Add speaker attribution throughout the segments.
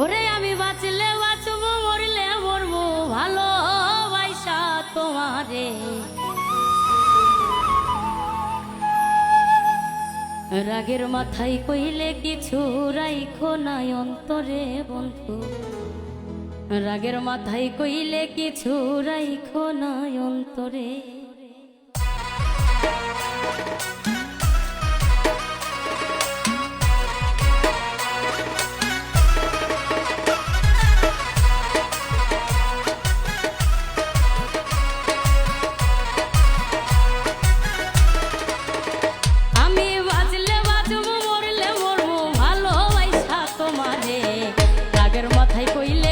Speaker 1: ওরে আমি বাঁচলে বাঁচব, মরলে মরব ভালো বাইসা তোমারে। রাগের মাথায় কইলে কিছু রাইখো নাই অন্তরে বন্ধু। রাগের মাথায় কইলে কিছু রাইখো নাই অন্তরে।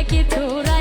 Speaker 1: নাকি তোরা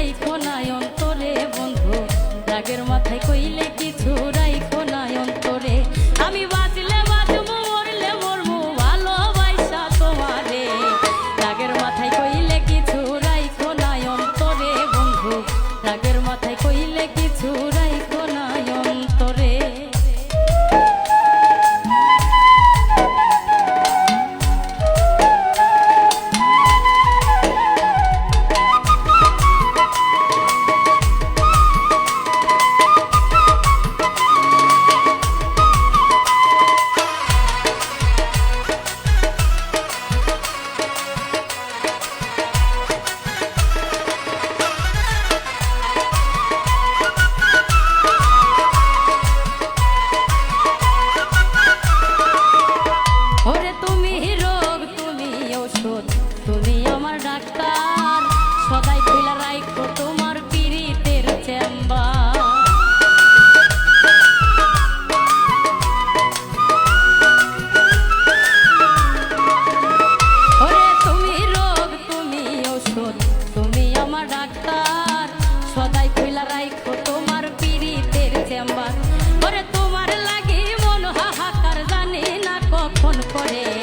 Speaker 1: বদন তুমি আমার ডাক্তার সদাই কইলা রাইখো তোমার পিড়িতের চেম্বার। পরে তোমার লাগে মন হাহাকার জানি না কখন করে।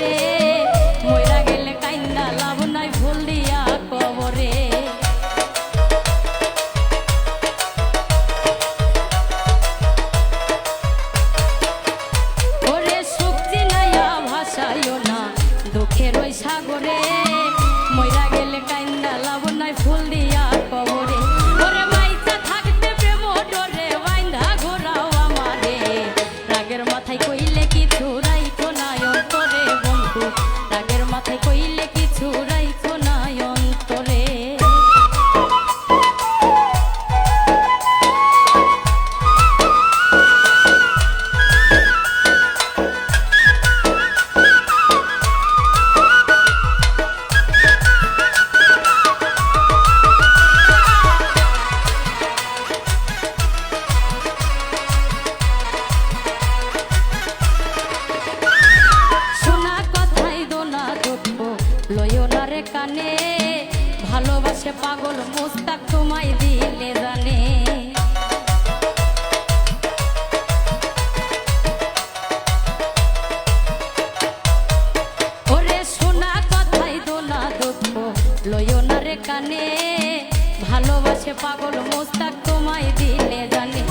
Speaker 1: Yeah. পাগল মোস্তাক তোমায় দিলে জানে। ওরে শোনা কথাই দোলা দুঃখ, লইও না রে কানে। ভালোবাসে পাগল মোস্তাক তোমায় দিলে জানে।